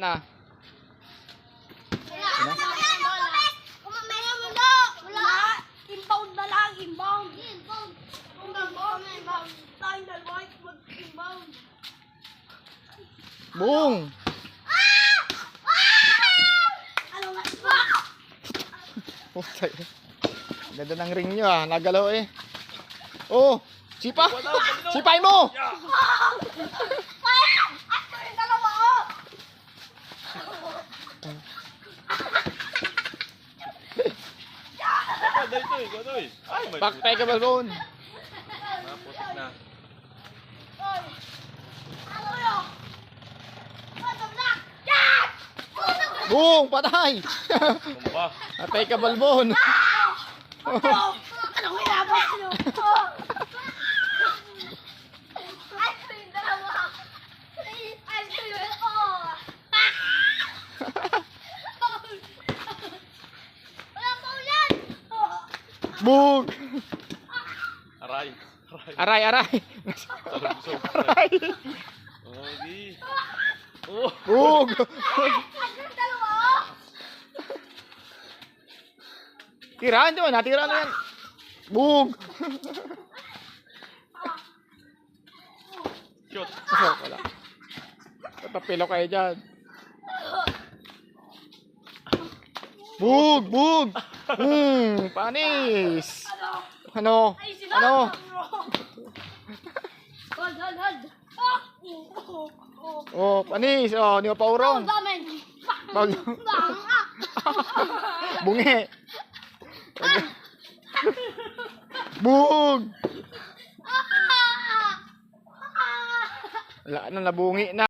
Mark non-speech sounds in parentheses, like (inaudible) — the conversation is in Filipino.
na. Wala. Mo na. Wala. Inbound na lang. Inbound. Inbound. Inbound. Inbound. Tayong dalawa. Mag-inbound. Boom! Ano (laughs) nga? Puta eh. Ganda ng ring nyo ah. Nagalaw eh. Oh! Sipa! Sipay mo! Ako Ganda eh. Ay, may Back tayo ka balon. Ah, putik na. Boom! Patay! Tumba. Patay ka balbon. Ano? Anong hinabas nyo? Ay, ito yung dalawa. Ay, ito yung oh. Wala pa ulan. Boom! Aray. Aray. Aray, aray. Aray. Oh, oh? Tirahan nyo. Natira na yan. Boom! Shoot. Oh, wala. Tatapilo kayo dyan. Bug! Bug! Hmm, panis! Ano? Ano? Hold, hold, hold. Oh, panis! Oh, di mo pa urong. Damen. Bag- Bang. Bungi! Bug! Ah! Wala na, nabungi na.